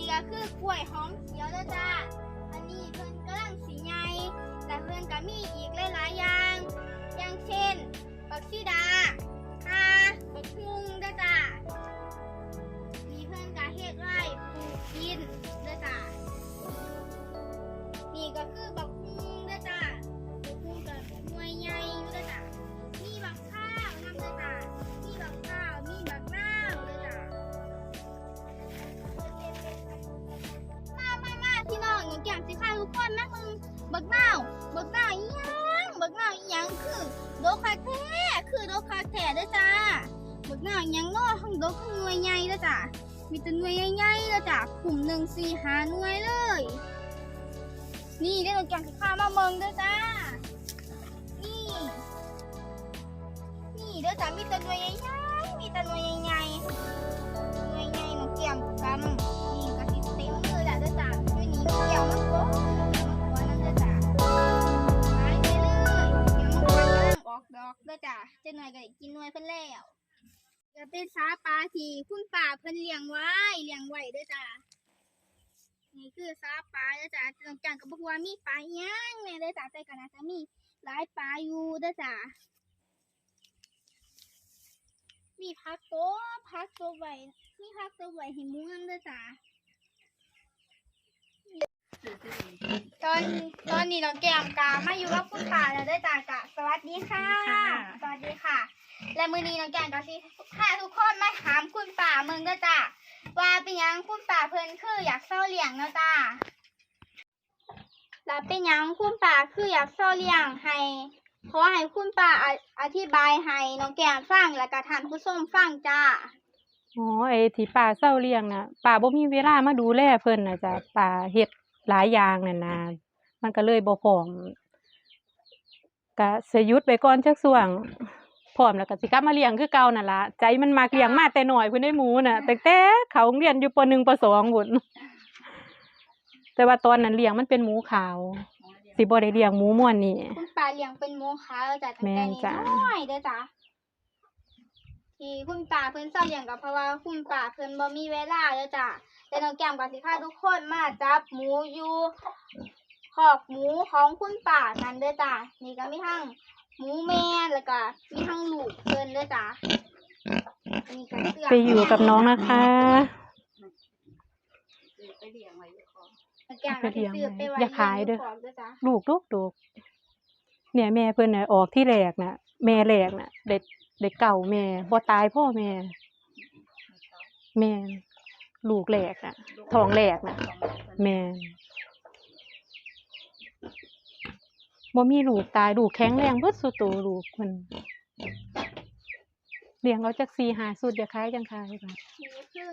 นี้ก็คือกล้วยหอมเขียวด้จ้า อันนี้เพิ่นกำลังสีใหญ่แต่เพิ่นก็มีอีกหลายๆอย่าง อย่างเช่นบักซีดาคาบักฮุงด้จ้ามีเพิ่นก็เฮ็ดไร่ปลูกกินด้จ้านี่ก็คือบักาก็หน่วยใหญ่เด้อจ้ะ มีแต่หน่วยใหญ่ๆเด้อจ้ะกลุ่มหนึ่งสี่หาหน่วยเลย นี่ได้หนูแก้มสิค่ะมาเมืองเด้อจ้า นี่ นี่เด้อจ้ะมีแต่หน่วยใหญ่ ที่คุณป่าเพิ่นเลี้ยงไว้เลี้ยงไว้ด้อจ้ะนี่คือสาปลาด้อจ้ะจังกลางกับอกว่ามีปลาย่างแน่ด้อจ้ะแต่ก็น่าจะมีหลายปลาอยู่ด้อจ้ะมีพักโต๊ะพักโต๊ะไว้มีพักโต๊ะไว้ให้หมูนด้วยจ้า ตอนตอนนี้เราแก้มกามาอยู่กับคุณป่าแล้วด้วยจ้ากะสวัสดีค่ะ สวัสดีค่ะ และมือนี้น้องแก้มก็สิพาทุกคนมาถามคุณป่าเมืองด้วยจ้าว่าเป็นหยังคุณป่าเพิ่นคืออยากเศร้าเลี้ยงเนาะจ้าแล้วเป็นหยังคุณป่าคืออยากเศร้าเลี้ยงให้ขอให้คุณป้าออธิบายให้น้องแก้มฟังแล้วก็ท่านผู้ชมฟังจ้าอ๋อไอ้ที่ป้าเศร้าเลี้ยงน่ะป้าบ่มีเวลามาดูแลเพิ่นน่ะจ้ะป้าเฮ็ด หลายอย่างนั่นน่ะมันก็เลยบ่พร้อมก็สิหยุดไปก่อนจักช่วงพร้อมแล้วก็สิกลับมาเลี้ยงคือเก่านั่นล่ะใจมันมักเลี้ยงมาแต่น้อยเพิ่นได้หมูน่ะตั้งแต่เขาโรงเรียนอยู่ป .1 ป .2 พุ่นแต่ว่าตอนนั้นเลี้ยงมันเป็นหมูขาว สิบ่ได้เลี้ยงหมูม่วนนี่คุณป้าเลี้ยงเป็นโมคาแล้วจ้ะตั้งแม่แต่นนี้จ้ะน้อยเด้อจ้ะ ที่คุณป้าเพิ่นเศร้าเลี้ยงก็เพราะว่าคุณป้าเพิ่นบ่มีเวลาเด้อจ้ะแต่น้องแก้มก็สิพาทุกคนมาจับหมูอยู่คอกหมูของคุณป้ากันเด้อจ้ะนี่ก็มีทั้งหมูแม่แล้วก็มีทั้งลูกเพิ่นเด้อจ้ะนี่ก็เสื้ไปอยู่กับน้องนะคะน้องแก้มก็สิซื้อไปไว้อย่าขายเด้อในคอกเด้อจ้ะลูกลูกลูกเนี่ยแม่เพิ่นน่ะออกที่แรกน่ะ แม่แรกน่ะเด็ก เด็กเก่าแม่บ่ตายพ่อแม่ แม่ลูกแรกน่ะท้องแรกน่ะ แม่บ่มีลูกตายลูกแข็งแรงเบิดสุดโตวลูกเพิ่นเลี้ยงเอาจัก4 5สุดอย่าขายจังขายค่ะนี่คือ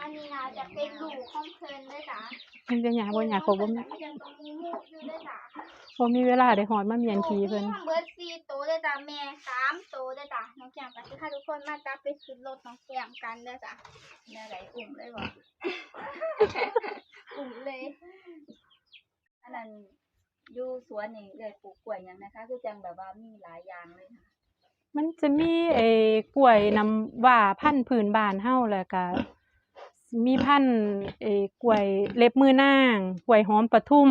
อันนี้นะจะเป็นลูกของเพิ่นด้วยจ้ะมันจะหยาบ่หยาเขาบ่มียังต้องมีมูกอยู่ด้วยจ้ะบ่มีเวลาได้ฮอดมาเมียนทีเพิ่นลูกมีทั้งเบิร์ด ทุกคนมาจับไปขึ้นรถน้องแก้มกันด้วยจ้ะแม่ไหลอุ่มเลยบ่อุ่มเลย อันนั้นอยู่สวนนี่เลยปลูกกล้วยหยังนะคะ คือจังแบบว่ามีหลายอย่างเลยค่ะมันจะมีไอ้กล้วยน้ำว่าพันธุ์พื้นบ้านเฮาแล้วก็มีพันธุ์ไอ้กล้วยเล็บมือนางกล้วยหอมปทุม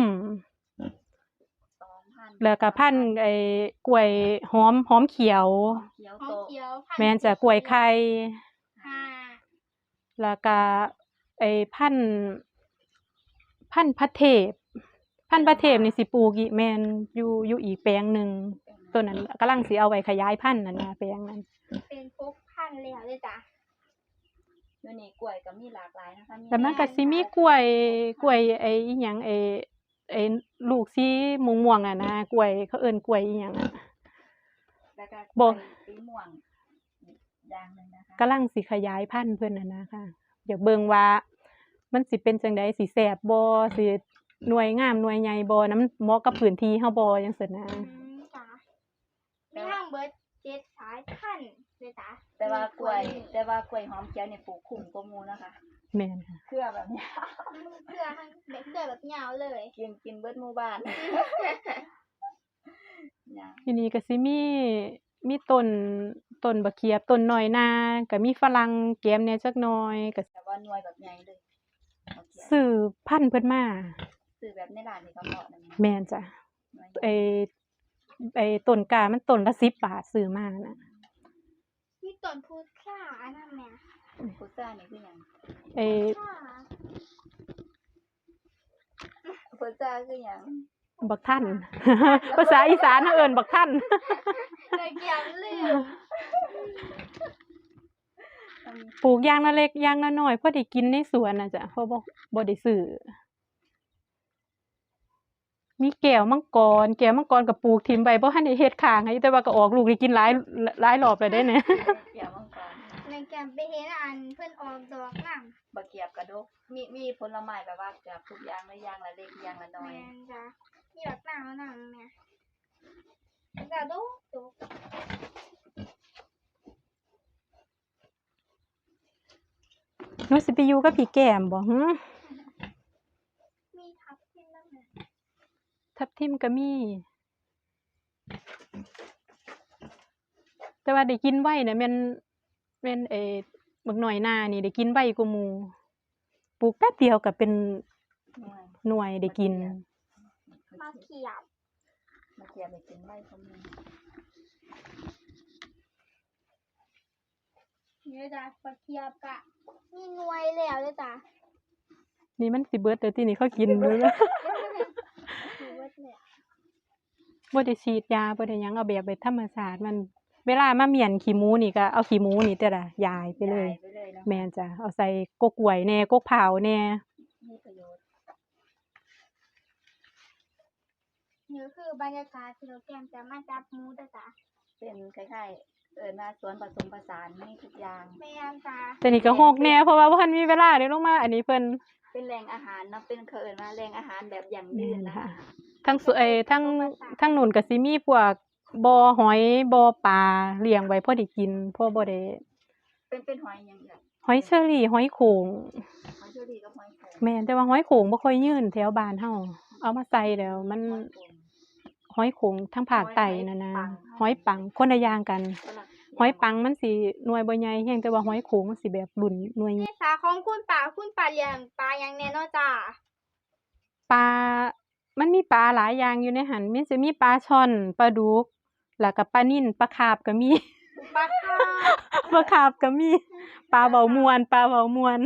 แล้วก็พันธุ์ไอ้กล้วยหอมหอมเขียว เขียวหอโตมเขียวพันธุ์แม่นจะกล้วยไข่ค่ะแล้วก็ไอ้พันธุ์พันธุ์พัดเทพ พันธุ์พัดเทพนี่สิปลูกอีกแม่นอยู่อยู่อีกแปลงหนึงต้นนั้นกำลังสิเอาไว้ขยายพันธุ์นั่นนะแปลงนั้น เป็นพกพันธุ์แล้วเลยจ้ะอยู่นี่กล้วยก็มีหลากหลายนะคะแต่มันก็สิมีกล้วยกล้วยไอ้อิหยังไอ้ ไอ้ลูกสีม่วงๆอะนะกล้วยเขาเอิ้นกล้วยอีหยังอะ แล้วก็บ่กล้วยสีม่วงอย่างหนึงนะคะกำลังสิขยายพันธุ์เพิ่นน่ะนะคะอยากเบิ่งว่ามันสิเป็นจังไดสิแซ่บบ่สิหน่วยงามหน่วยใหญ่บ่นำเหมาะกับพื้นที่เฮาบ่จังซี่นะอืมจ้ะมีทั้งเบิร์ดเจ็ดสายพันธุ์เลยจ้ะแต่ว่ากล้วย แต่ว่ากล้วยหอมเขียวเนี่ยปลูกคุ้มกว่าหมูนะคะ แม่นค่ะ เครือแบบเนี้ยเสื้อ ยาวเลยกินกินเบิดหมู่บ้านอย่างทีนี้ก็สิมีมีต้นต้นบักเขียบต้นน้อยนาก็มีฝรั่งแก้มแหน่จักหน่อยก็แต่ว่าว่าหน่วยแบบใหญ่เลยบักเขียบซื้อพันธุ์เพิ่นมาซื้อแบบในร้านนี่ก็เหมาะนะแม่นจ้ะหน่วยไอ้ไอ้ต้นกามันต้นละ10บาทซื้อมาน่ะมีต้นพุทราอันนั้นแหม่พุทรานี่คือหยังไอ้ค่ะพุทรา คือหยังบักท่าน ภาษาอีสานเขาเอิ้นบักท่าน เลยเกี่ยวลืมปลูกอย่างละเล็กอย่างละน้อยพอได้กินในสวนน่ะจ้ะเพราะบ่บ่ได้ซื้อมีแก้วมังกร แก้วมังกรก็ปลูกทิ่มไว้บ่ทันได้เฮ็ดข้างให้แต่ว่าก็ออกลูกได้กินหลายหลายรอบแล้วเด้เนี่ย แกมไปเห็นอันเพิ่นออกดอกน้ำบักเขียบกระดก มีมีผลไม้แบบว่าเกือบทุกอย่างเลยอย่างละเล็กอย่างละน้อยแม่นจ้ะมีดอกน้ำแล้วน้ำแม่กระโดดดกหนูสิไปอยู่กับพี่แก้มบ่หึมีทับทิมแล้วแม่ทับทิมก็มี แต่ว่าได้กินไว้เนี่ยแม่น แม่นเอ่อบักหน่อยหน้านี่ได้กินไว้กว่าหมู่ปลูกแป๊บเดียวก็เป็นหน่วยหน่วยได้กินมาเขียบบักเขียบไปกินใบเขามีเนี่ยจ้ะปลาเขียบกะมีหน่วยแล้วเลยจ้ะนี่มันสิเบิดเด้อที่นี่เขากินเบิดแล้วถือว่าเนี่ยบ่ได้ฉีดยาบ่ได้หยังเอาแบบไปธรรมชาติมัน เวลามาเมียนขี้หมูนี่ก็เอาขี้หมูนี่แต่ละยายไปเลย ไปเลยเนาะแม่นจ้ะเอาใส่กกกล้วยแหน่กกเผาวแหน่มีประโยชน์นี่คือบรรยากาศที่เราแกมจะมาจับหมูเด้อจ้ะเป็นคล้ายๆเอิ้นว่าสวนผสมผสานมีทุกอย่าง แม่นจ้ะแต่นี่ก็ฮกแหน่เพราะว่าบ่ทันมีเวลาได้ลงมา อันนี้เพิ่น เป็นแหล่งอาหารเนาะเป็นเขาเอิ้นว่าแหล่งอาหารแบบยั่งยืนนะคะ ทั้งสเอยทั้งทั้งนู่นก็สิมีพวก บ่อหอยบ่อปลาเลี้ยงไว้พอได้กินพอบ่ได้เป็นเป็นหอยหยังไงหอยเชอรี่หอยโขงหอยเชอรี่กับหอยโขงแม่นแต่ว่าหอยโขงบ่ค่อยยืนแถวบ้านเฮาเอามาใส่แล้วมันหอยโขงหอยโขงทั้งภาคใต้นั่นนะหหออยยปัปังงคนละอย่างกันคนละหอยปังมันสิหน่วยบ่ใหญ่แฮงแต่ว่าหอยโขงมันสิแบบรุ่นหน่วยใหญ่ในสาของคุณป่าคุณป่าเลี้ยงปลาอย่างแน่เนอนจ้ะปลามันมีปลาหลายอย่างอยู่ในหันมันสิมีปลาช่อนปลาดุก แล้วก็ปลานิ่นปลาคาบก็มีปลาคาบปลาคาบก็มีปลาเบามวนปลาเบามวน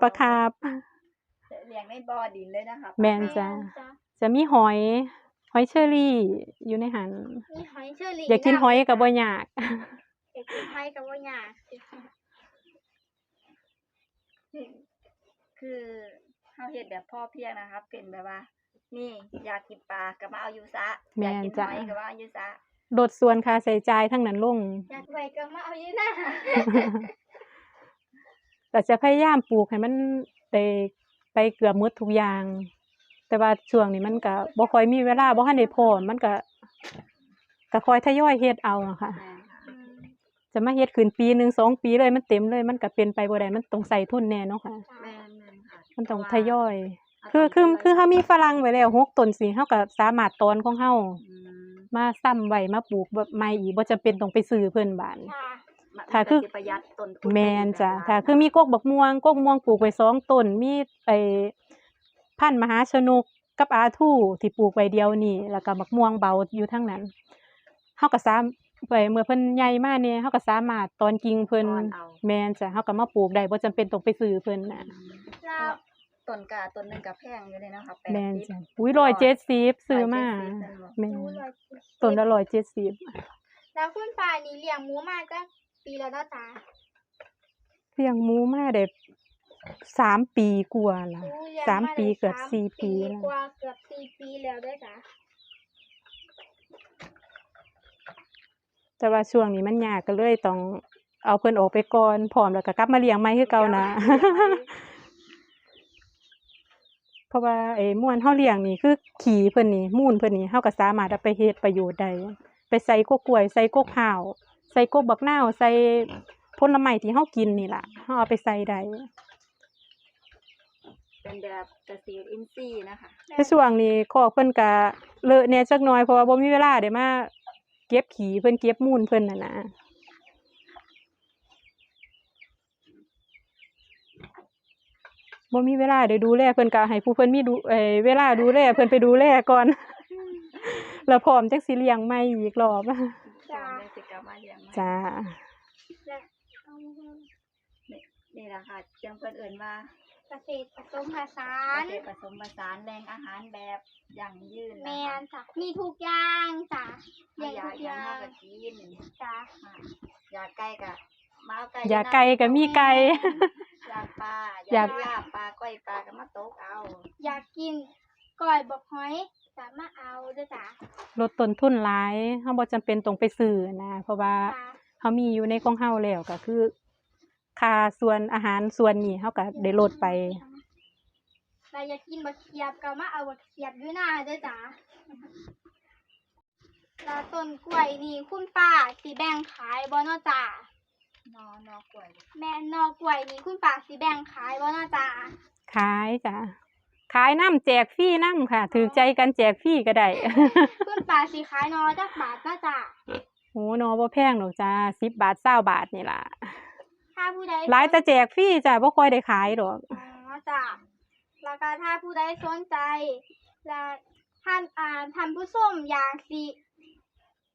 ปลาคาบเลี้ยงในบ่อดินเลยนะคะแม่นจ้ะจะมีหอยหอยเชอรี่อยู่ในหันมีหอยเชอรี่อยากกินหอยก็บ่ยากอยากกินหอยกับว่าอยากคือเฮาเฮ็ดแบบพ่อเพียงนะครับ เป็นแบบว่า นี่อยากกินปลาก็มาเอาอยู่ซะแม่อยากนกินจ้ะหอยก็มาเอาอยู่ซะ โดดส่วนค่าใช้จ่ายทั้งนั้นลง อยากไปก็มาเอาอยู่นะแต่จะพยายามปลูกให้มันได้ไปเกือบหมดทุกอย่าง แต่ว่าช่วงนี้มันก็บ่ค่อยมีเวลาบ่ทันได้พร้อมมันก็ก็ค่อยทยอยเฮ็ดเอาอะค่ะแม่นค่ะอืมจะมาเฮ็ดขึ้นปีหนึ่งสองปีเลยมันเต็มเลย มันก็เป็นไปบ่ได้มันต้องใส่ทุนแน่เนาะค่ะ แม่นแม่นค่ะมันต้องเพราะทว่ายอยเาคือต้งคือทยยคือเฮามีฝรั่งไว้แล้วหกต้นสิเฮาก็สามารถตอนของเฮา อืม มาซ้ำไว้มาปลูกแบบใหม่อีกบ่จำเป็นต้องไปซื้อเพิ่นบาดค่ะมันถ้ามันคือก็สิประหยัดต้นทุนแมนจ้ะได้อีกถ้าแบบคือมีกกบักม่วงกกม่วงปลูกไว้สองต้นมีไอ้พันธุ์มหาชนกกับอาทูที่ปลูกไว้เดียวนี่แล้วก็บักม่วงเบาอยู่ทั้งนั้นเฮาก็สามไปเมื่อเพิ่นใหญ่มาเนี่ยเฮาก็สามารถตอนกิ่งเพิ่นตอนเอาแม่นจ้ะเฮาก็มาปลูกได้บ่จำเป็นต้องไปซื้อเพิ่นน่ะแล้ว ต้นกาต้นหนึงก็แพงอยู่เลยเนาะค่ะแม่น80จ้ะอุ้ย170ซื้อมา170แม่นรู้เลยต้นละ170แล้วคุณป่านี่เลี้ยงหมูมาจ้ะปีแล้วเนาะจ้ะเลี้ยงหมูมาได้สามปีกว่าละ อู้เลี้ยงสามได้ปีเกือบสามสี่ปีแล้ว กว่าเกือบสี่ปีแล้วด้วยจ้ะแต่ว่าช่วงนี้มันยากก็เลยต้องเอาเพิ่นออกไปก่อนพร้อมแล้วก็กลับมาเลี้ยงใหม่คือเก่านะเพ ราะว่าไอ้ม่วนเฮาเลี้ยงนี่คือขี้เพิ่นนี่มูลเพิ่นนี่เฮาก็สามารถเอาไปเฮ็ดประโยชน์ได้ไปใส่กกกล้วยใส่กกพร้าวใส่กกบักนาวใส่ผลไม้ที่เฮากินนี่ล่ะเฮาเอาไปใส่ได้เป็นแบบเกษตรอินทรีย์นะคะแต่ช่วงนี้คอกเพิ่นก็เลอะแหน่จักหน่อยเพราะว่าบ่มีเวลาได้มาเก็บขี้เพิ่นเก็บมูลเพิ่นน่ะนะ บ่มีเวลาได้ดูแลเพิ่นก็ให้ผู้เพิ่นมีดูเอ่อเวลาดูแลเพิ่นไปดูแลก่อน แล้วพร้อมจักสิเลี้ยงใหม่อีกรอบจ้าเลยสิกลับมาเลี้ยงใหม่จ้าและเอามานี่แหละค่ะจังเพิ่นเอิ้นว่าเกษตรผสมผสาเกนษตรผสมผสานแหล่งอาหารแบบยั่งยืนแมนะคะนจ้ะมีทุกอย่างจ้ะมีเลี้ยงยาทุกออย่าย่างงเฮาก็กินจ้ะค่ะยาไก่ก็มาเอาไก่ยาไก่ก็มีไก่ยาปลาอยากลาบปลาก้อยปลาก็มาตกเอา อยากกินก้อยบอกหอยสามารถเอาเด้อจ้ะลดต้นทุนหลายเฮาบ่จำเป็นต้องไปซื้อนะเพราะว่าจ้ะเฮามีอยู่ในของเฮาแล้วก็คือค่าส่วนอาหารส่วนนี้เฮาก็ได้ลดไปเราอยากกินบักเขียบก็มาเอาบักเขียบอยู่หน้าเด้อจ้ะแล้วต้นกล้วยนี่คุณป้าสิแบ่งขายบ่เนาะจ้ะ นอนอกล้วยแม่นอกล้วยนี่คุณป้าสิแบ่งขายบ่เนาะจ้ะขายจ้ะขายน้ำแจกฟรีน้ำค่ะ ถือใจกันแจกฟรีก็ได้คุณป้าสิขายนอจักบาทเนาะจ้ะโหนอบ่แพงดอกจ้าสิบบาทเศร้าบาทนี่ล่ะถ้าผู้ใดหลายแต่แจกฟรีจ้ะบ่ค่อยได้ขายดอกอ๋อจ้ะแล้วก็ถ้าผู้ใดสนใจและท่านอ่าท่านผู้ชมอยากสิ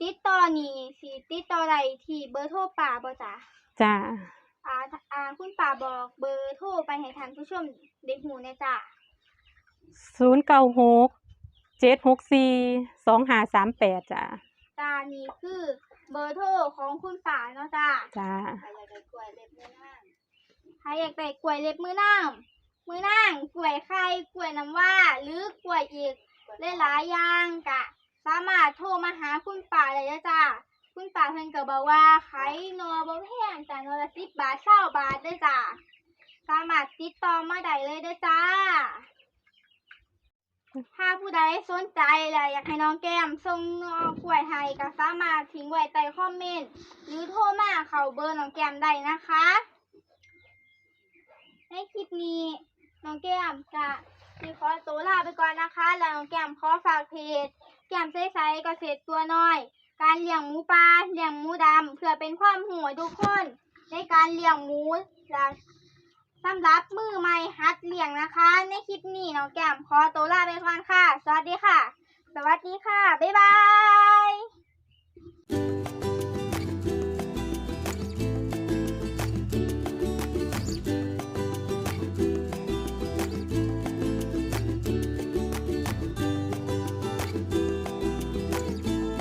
ติดต่อนี่สิติดต่อได้ที่เบอร์โทรป่าบ่จ้ะ จ้าอ่าอ่าคุณป่าบอกเบอร์โทรไปให้ท่านผู้ชมได้หูแน่จ้ะศูนย์เก้าหกเจ็ดหกสี่สองห้าสามแปดจ้ะจ้านี่คือเบอร์โทรของคุณป่าเนาะจ้ะจ้าใครอยากได้กล้วยเล็บมือนางใครอยากได้กล้วยเล็บมือนางมือนางกล้วยไข่กล้วยน้ำว้าหรือกล้วยอีกหลายๆอย่างกะ สามารถโทรมาหาคุณป่าได้เลยจ้า คุณป่าเพิ่นก็บอกว่าขายหนอบ่แพงจ้ะหนอละสิบบาทเก้าบาทเด้อจ้าสามารถติดต่อมาได้เลยเด้อจ้า ถ้าผู้ใดสนใจและอยากให้น้องแก้มส่งหนอกล้วยให้ก็สามารถทิ้งไว้ใต้คอมเมนต์หรือโทรมาเข้าเบอร์น้องแก้มได้นะคะในคลิปนี้น้องแก้มกะสิขอตัวลาไปก่อนนะคะ แล้วน้องแก้มขอฝากเพจแก้มใสๆเกษตรตัวน้อย การเลี้ยงหมูปลาเลี้ยงหมูดำเพื่อเป็นความหัวทุกคน ในการเลี้ยงหมูและสำหรับมือใหม่ฮัดเลี้ยงนะคะ ในคลิปนี้น้องแก้มขอตัวลาไปก่อนค่ะ สวัสดีค่ะ สวัสดีค่ะ บ๊ายบาย